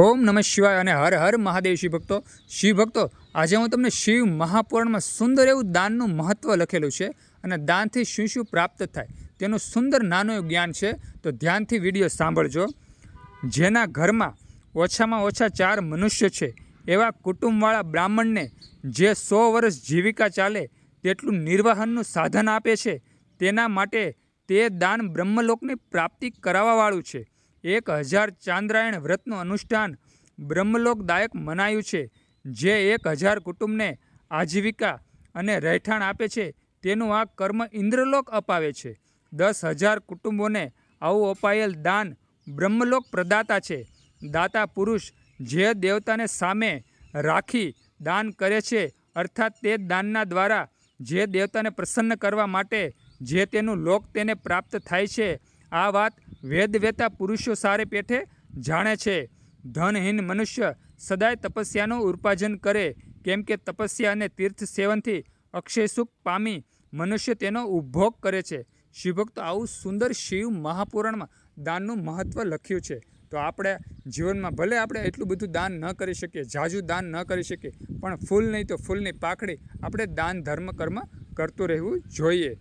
ઓમ નમઃ શિવાય અને હર હર મહાદેવ શિવ ભક્તો શિવ ભક્તો આજે હું તમને શિવ મહાપુરાણમાં સુંદર એવું દાનનું મહત્ત્વ લખેલું છે અને દાનથી શું શું પ્રાપ્ત થાય તેનું સુંદર નાનું એવું જ્ઞાન છે, તો ધ્યાનથી વીડિયો સાંભળજો. જેના ઘરમાં ઓછામાં ઓછા ચાર મનુષ્ય છે, એવા કુટુંબવાળા બ્રાહ્મણને જે સો વર્ષ જીવિકા ચાલે તેટલું નિર્વાહનનું સાધન આપે છે, તેના માટે તે દાન બ્રહ્મલોકની પ્રાપ્તિ કરાવવાવાળું છે. એક હજાર ચાંદ્રાયણ વ્રતનું અનુષ્ઠાન બ્રહ્મલોકદાયક મનાયું છે, જે એક હજાર કુટુંબને આજીવિકા અને રહેઠાણ આપે છે, તેનું આ કર્મ ઇન્દ્રલોક અપાવે છે. દસ હજાર કુટુંબોને આવું અપાયેલ દાન બ્રહ્મલોક પ્રદાતા છે. દાતા પુરુષ જે દેવતાને સામે રાખી દાન કરે છે, અર્થાત તે દાનના દ્વારા જે દેવતાને પ્રસન્ન કરવા માટે જે તેનું લોક તેને પ્રાપ્ત થાય છે, આ વાત વેદવેતા પુરુષો સારે પેઠે જાણે છે, ધનહીન મનુષ્ય સદાય તપસ્યાનું ઉપાર્જન કરે, કેમ કે તપસ્યા અને તીર્થ સેવનથી અક્ષય સુખ પામી મનુષ્ય તેનો ઉપભોગ કરે છે. શિવભક્ત આવું સુંદર શિવ મહાપુરાણમાં દાનનું મહત્ત્વ લખ્યું છે. તો આપણે જીવનમાં ભલે આપણે એટલું બધું દાન ન કરી શકીએ, જાજુ દાન ન કરી શકીએ, પણ ફૂલ નહીં તો ફૂલની પાખડી આપણે દાન, ધર્મ, કર્મ કરતું રહેવું જોઈએ.